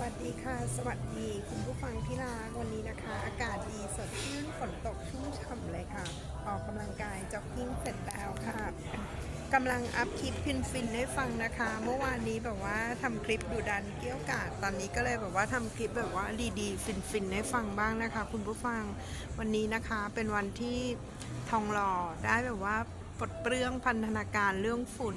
วัสดีค่ะ สวัสดีคุณผู้ฟังที่รักวันนี้นะคะ อากาศดีสดชื่นฝนตกชุ่มฉ่ำเลยค่ะ ออกกำลังกายจ็อกกิ้งเสร็จแล้วค่ะกำลังอัพคลิปฟินฟินให้ฟังนะคะ เมื่อวานนี้แบบว่าทำคลิปดูดันเกี้ยวกาดตอนนี้ก็เลยแบบว่าทำคลิปแบบว่าดีๆ ฟินฟินให้ฟังบ้างนะคะ คุณผู้ฟังวันนี้นะคะเป็นวันที่ทองหล่อได้แบบว่า ปลดเปลื้องพันธนาการเรื่องฝุ่น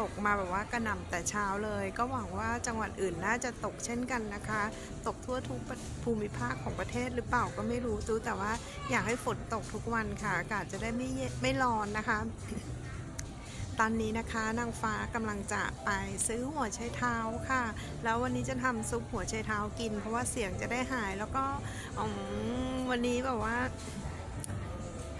ตกมาแบบว่ากระหน่ำแต่เช้าเลย ก็หวังว่าจังหวัดอื่นน่าจะตกเช่นกันนะคะ ตกทั่วทุกภูมิภาคของประเทศหรือเปล่าก็ไม่รู้ตู้แต่ว่าอยากให้ฝนตกทุกวันค่ะ อากาศจะได้ไม่เย็นไม่ร้อนนะคะตอนนี้นะคะนางฟ้ากำลังจะไปซื้อหัวไชเท้าค่ะ แล้ววันนี้จะทำซุปหัวไชเท้ากิน เพราะว่าเสียงจะได้หายแล้วก็อวันนี้แบบว่า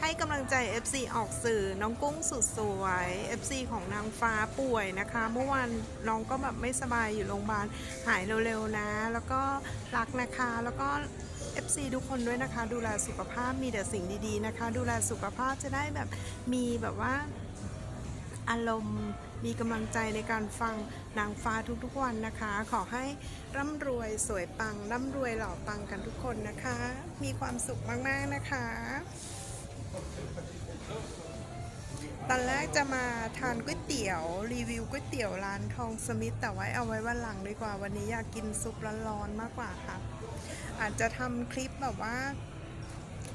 ให้กำลังใจ FC ออกสื่อน้องกุ้งสุดสวย FC ของนางฟ้าป่วยนะคะ เมื่อวานน้องก็แบบไม่สบายอยู่โรงพยาบาลหายเร็วๆนะ แล้วก็รักนะคะแล้วก็ FC ทุกคนด้วยนะคะ ดูแลสุขภาพมีแต่สิ่งดีๆนะคะ ดูแลสุขภาพจะได้แบบมีแบบว่าอารมณ์มีกำลังใจในการฟังนางฟ้าทุกๆวันนะคะ ขอให้ร่ำรวยสวยปังร่ำรวยหล่อปังกันทุกคนนะคะ มีความสุขมากๆนะคะ ตอนแรกจะมาทานก๋วยเตี๋ยว รีวิวก๋วยเตี๋ยวร้านทองสมิธแต่ไว้เอาไว้วันหลังดีกว่า วันนี้อยากกินซุปร้อนๆมากกว่าค่ะ อาจจะทำคลิปแบบว่า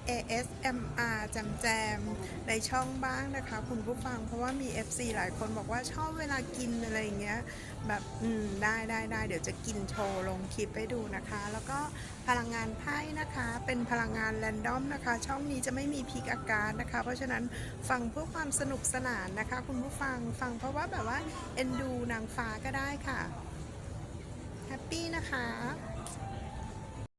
ASMR แจมแจมๆในช่องบ้างนะคะ คุณผู้ฟังเพราะว่ามี FC หลายคนบอกว่าชอบเวลากินอะไรอย่างเงี้ยแบบอืมได้ได้ได้เดี๋ยวจะกินโชว์ลงคลิปให้ดูนะคะ แล้วก็พลังงานไพ่นะคะ เป็นพลังงานแรนดอมนะคะ ช่องนี้จะไม่มีพิกอาการนะคะ เพราะฉะนั้นฟังเพื่อความสนุกสนานนะคะ คุณผู้ฟังฟังเพราะว่าแบบว่าเอ็นดูนางฟ้าก็ได้ค่ะแฮปปี้นะคะ